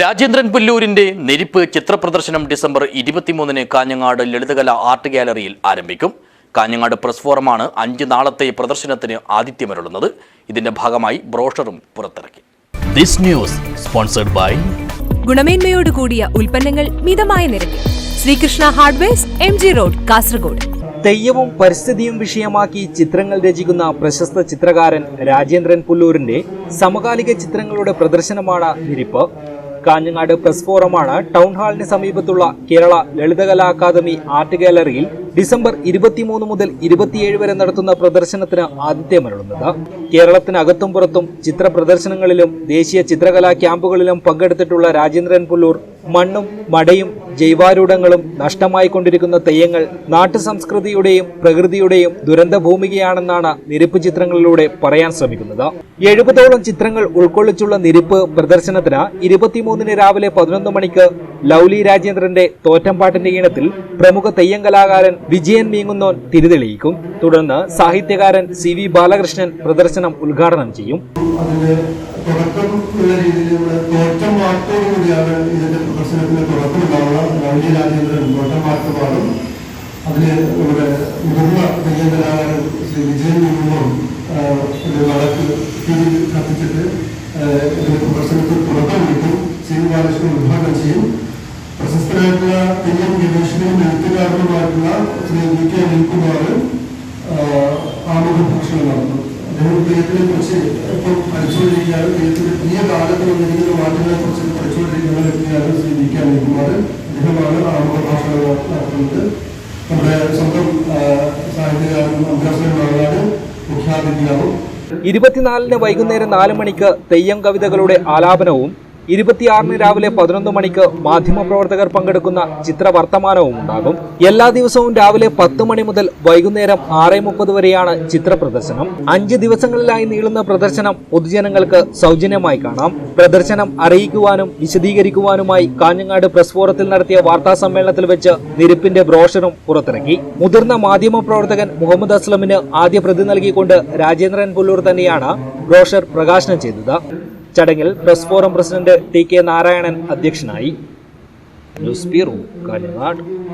Rajendran പുല്ലൂരിന്റെ നെരിപ്പ് ചിത്രപ്രദർശനം December ഇരുപത്തിമൂന്നിന് Kanhangad Lalithakala art ഗാലറിയിൽ ആരംഭിക്കും. കാഞ്ഞങ്ങാട് പ്രസ് ഫോറമാണ് അഞ്ച് നാളത്തെ പ്രദർശനത്തിന് ആതിഥ്യമരുളുന്നത്. ഇതിന്റെ ഭാഗമായി ബ്രോഷറും പുറത്തിറക്കി. ദിസ് ന്യൂസ് സ്പോൺസർഡ് ബൈ ഗുണമേന്മയോട് കൂടിയ ഉൽപ്പന്നങ്ങൾ മിതമായ നിരക്കിൽ. Srikrishna hardwares M G road Kasaragod. തെയ്യവും പരിസ്ഥിതിയും വിഷയമാക്കി ചിത്രങ്ങൾ രചിക്കുന്ന പ്രശസ്ത ചിത്രകാരൻ രാജേന്ദ്രൻ പുല്ലൂരിന്റെ സമകാലിക ചിത്രങ്ങളുടെ പ്രദർശനമാണ് നിരിപ്പ്. കാഞ്ഞങ്ങാട് പ്രസ് ഫോറമാണ്. ടൗൺ ഹാളിന് സമീപത്തുള്ള കേരള ലളിതകലാ അക്കാദമി ആർട്ട് ഗാലറിയിൽ ഡിസംബർ ഇരുപത്തിമൂന്ന് മുതൽ ഇരുപത്തിയേഴ് വരെ നടത്തുന്ന പ്രദർശനത്തിന് ആതിഥ്യമരുളുന്നത് കേരളത്തിനകത്തും പുറത്തും ചിത്ര പ്രദർശനങ്ങളിലും ദേശീയ ചിത്രകലാ ക്യാമ്പുകളിലും പങ്കെടുത്തിട്ടുള്ള രാജേന്ദ്രൻ പുല്ലൂർ മണ്ണും മടയും ജൈവാരൂഢങ്ങളും നഷ്ടമായിക്കൊണ്ടിരിക്കുന്ന തെയ്യങ്ങൾ നാട്ടു സംസ്കൃതിയുടെയും പ്രകൃതിയുടെയും ദുരന്ത ഭൂമികയാണെന്നാണ് നിരിപ്പ് ചിത്രങ്ങളിലൂടെ പറയാൻ ശ്രമിക്കുന്നത്. എഴുപതോളം ചിത്രങ്ങൾ ഉൾക്കൊള്ളിച്ചുള്ള നിരപ്പ് പ്രദർശനത്തിന് ഇരുപത്തിമൂന്നിന് രാവിലെ പതിനൊന്ന് മണിക്ക് ലൗലി രാജേന്ദ്രന്റെ തോറ്റംപാട്ടിന്റെ ഈണത്തിൽ പ്രമുഖ തെയ്യം കലാകാരൻ വിജയൻ മീങ്ങുന്നോൻ തിരിതെളിയിക്കും. തുടർന്ന് സാഹിത്യകാരൻ സി വി ബാലകൃഷ്ണൻ പ്രദർശനം ഉദ്ഘാടനം ചെയ്യും. തുടക്കം ഉള്ള നമ്മുടെ തോറ്റം വാർത്തോടു കൂടിയാണ് ഇതിന്റെ പ്രദർശനത്തിന് തുടക്കമുണ്ടാവുക. ഗാന്ധി രാജേന്ദ്രൻ തോറ്റം വാർത്ത പാടും അതിന് നമ്മുടെ മുതിർന്ന തെയ്യം കലാകാരൻ ശ്രീ വിജയൻ നിന്നും ഒരു വടക്ക് തിരി കത്തിച്ചിട്ട് ഇതിന്റെ പ്രദർശനത്തിന് തുടക്കം കിട്ടും ശ്രീ ബാലകൃഷ്ണൻ ഉദ്ഘാടനം ചെയ്യും. പ്രശസ്തരായിട്ടുള്ള തെയ്യം ഗവേഷകനും എഴുത്തുകാരനുമായിട്ടുള്ള ശ്രീ വി കെ അനിൽകുമാർ ആമുഖ ഭാഷണം നടത്തും. അദ്ദേഹം തെയ്യത്തിനെ കുറിച്ച് തെയ്യത്തിന്റെ പുതിയ കാലത്ത് വന്നിരിക്കുന്ന മാറ്റങ്ങളെ കുറിച്ച് പഠിച്ചുകൊണ്ടിരിക്കുന്ന വ്യക്തിയാണ് ശ്രീ വി കെ നടത്തുന്നത്. നമ്മുടെ സ്വന്തം മുഖ്യാതിഥിയാവും ഇരുപത്തിനാലിന് വൈകുന്നേരം നാല് മണിക്ക് തെയ്യം കവിതകളുടെ ആലാപനവും ഇരുപത്തിയാറിന് രാവിലെ പതിനൊന്ന് മണിക്ക് മാധ്യമപ്രവർത്തകർ പങ്കെടുക്കുന്ന ചിത്രവർത്തമാനവും ഉണ്ടാകും എല്ലാ ദിവസവും രാവിലെ പത്ത് മണി മുതൽ വൈകുന്നേരം ആറ് മുപ്പത് വരെയാണ് ചിത്ര പ്രദർശനം അഞ്ച് ദിവസങ്ങളിലായി നീളുന്ന പ്രദർശനം പൊതുജനങ്ങൾക്ക് സൗജന്യമായി കാണാം. പ്രദർശനം അറിയിക്കുവാനും വിശദീകരിക്കുവാനുമായി കാഞ്ഞങ്ങാട് പ്രസ് ഫോറത്തിൽ നടത്തിയ വാർത്താ സമ്മേളനത്തിൽ വെച്ച് നിരപ്പിന്റെ ബ്രോഷറും പുറത്തിറക്കി. മുതിർന്ന മാധ്യമപ്രവർത്തകൻ മുഹമ്മദ് അസ്ലമിന് ആദ്യ പ്രതി നൽകിക്കൊണ്ട് രാജേന്ദ്രൻ പുല്ലൂർ തന്നെയാണ് ബ്രോഷർ പ്രകാശനം ചെയ്തത്. ചടങ്ങിൽ press forum president T K Narayanan അധ്യക്ഷനായി. News bureau Kanhangad.